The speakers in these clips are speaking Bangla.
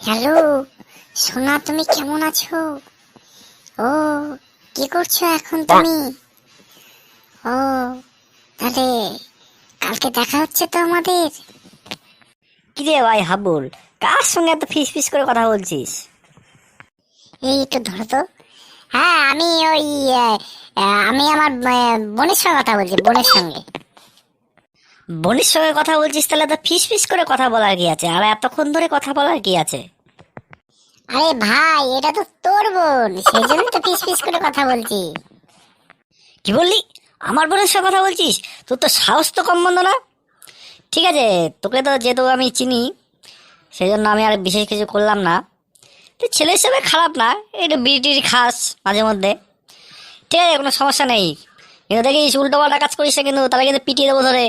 হ্যালো সোনা তুমি কেমন আছো? ও কি করছ এখন তুমি? ও তাহলে কালকে দেখা হচ্ছে তো আমাদের? কিরে ভাই হাবুল কার সঙ্গে এত ফিস ফিস করে কথা বলছিস? এই একটু ধরো তো। হ্যাঁ আমি ওই আমি আমার বোনের সঙ্গে কথা বলছি বোনের সঙ্গে। বোনের সঙ্গে কথা বলছিস তাহলে তো ফিস ফিস করে কথা বলার কি আছে? আর এতক্ষণ ধরে কথা বলার কি আছে? আরে ভাই এটা তো তোর বোন সেই জন্য তো পিস পিস করে কথা বলছি। কি বললি? আমার বোনের সঙ্গে কথা বলছিস? তোর তো সাহস তো কম বন্ধ না? ঠিক আছে তোকে তো যেহেতু আমি চিনি সেই জন্য আমি আর বিশেষ কিছু করলাম না। তুই ছেলে হিসেবে খারাপ না একটু বিড়ি টিড়ি খাস মাঝে মধ্যে। ঠিক আছে কোনো সমস্যা নেই। কিন্তু দেখিস উল্টো পাল্টা কাজ করিস কিন্তু তাহলে কিন্তু পিটিয়ে দেবো ধরে।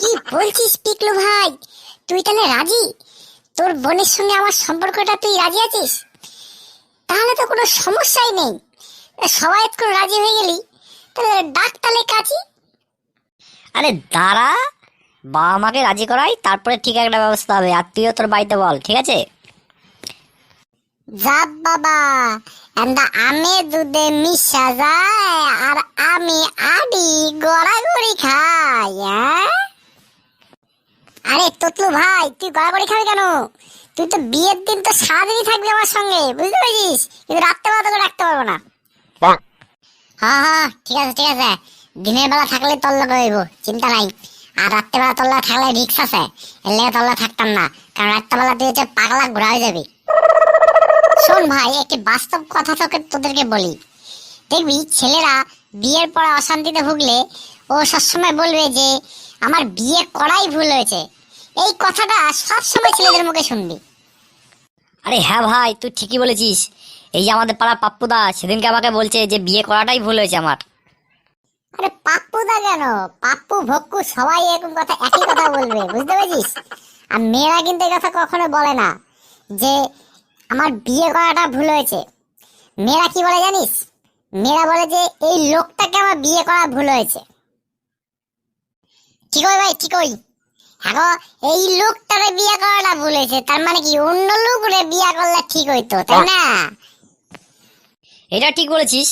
কি বলছিস পিকলু ভাই? তুই তাহলে রাজি? তোর বোনের সঙ্গে আমার সম্পর্কটা তুই রাজি আছিস? তাহলে তো কোনো সমস্যাই নেই। সবাই তো রাজি হয়ে গেলি। তাহলে ডাক তাহলে কাজী। আরে দাঁড়া। বাবা মাকে রাজি করাই তারপরে ঠিক একটা ব্যবস্থা হবে। আর তুইও তোর বাড়িতে বল ঠিক আছে? যাব বাবা এন্দা আমে দুধে মিশা যায় আর আমি আডি গড়াগড়ি খাই হ্যাঁ আরে তুতলু ভাই তুই গড়াগড়ি খাবি কেন? তুই তো বিয়ের দিন তো সারাদিনই থাকবি আমার সঙ্গে বুঝতে পেরেছিস? কিন্তু রাত্রেবেলা তোকে রাখতে পারব না। হ্যাঁ হ্যাঁ ঠিক আছে ঠিক আছে। দিনের বেলা থাকলে তল্লা করব চিন্তা নাই। আর রাত্রেবেলা তল্লা থাকলে রিক্স আছে এর লেগে তল্লা থাকতাম না কারণ রাত্রেবেলা তুই হচ্ছে পাগলা ঘোরা হয়ে যাবি। শোন ভাই একটি বাস্তব কথা তোকে তোদেরকে বলি। দেখবি ছেলেরা বিয়ের পরে অশান্তিতে ভুগলে ও সবসময় বলবে যে আমার বিয়ে করাই ভুল হয়েছে। এই কথাটা সবসময় ছেলেদের মুখে শুনবি। আরে হ্যাঁ ভাই তুই ঠিকই বলেছিস। এই যে আমাদের পাড়া পাপ্পুদা সেদিনকে আমাকে বলছে যে বিয়ে করাটাই ভুল হয়েছে আমার। আরে পাপ্পুদা কেন? পাপ্পু ভক্কু সবাই এরকম কথা একই কথা বলবে বুঝতে পেরেছিস? আর মেয়েরা কিন্তু এই কথা কখনো বলে না যে আমার বিয়ে করাটা ভুল হয়েছে। মেয়েরা কি বলে জানিস? মেয়েরা বলে যে এই লোকটাকে আমার বিয়ে করা ভুল হয়েছে। ঠিক ওই ভাই ঠিক ওই হ্যাঁ গো, এই লোকটারে বিয়ে করাটা ভুল তার মানে কি অন্য লোকরে বিয়ে করলে ঠিক হইতো তাই না? এটা ঠিক বলেছিস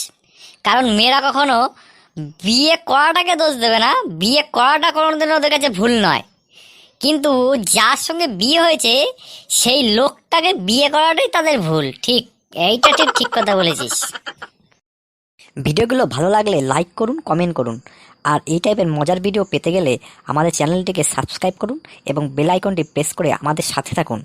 কারণ মেয়েরা কখনো বিয়ে করাটাকে দোষ দেবে না বিয়ে করাটা কোনোদিন ওদের কাছে ভুল নয়। কিন্তু যার সঙ্গে বিয়ে হয়েছে সেই লোকটাকে বিয়ে করাটাই তাদের ভুল ঠিক এইটা ঠিক ঠিক কথা বলেছিস। ভিডিওগুলো ভালো লাগলে লাইক করুন কমেন্ট করুন। আর এই টাইপের মজার ভিডিও পেতে গেলে আমাদের চ্যানেলটিকে সাবস্ক্রাইব করুন এবং বেলাইকনটি প্রেস করে আমাদের সাথে থাকুন।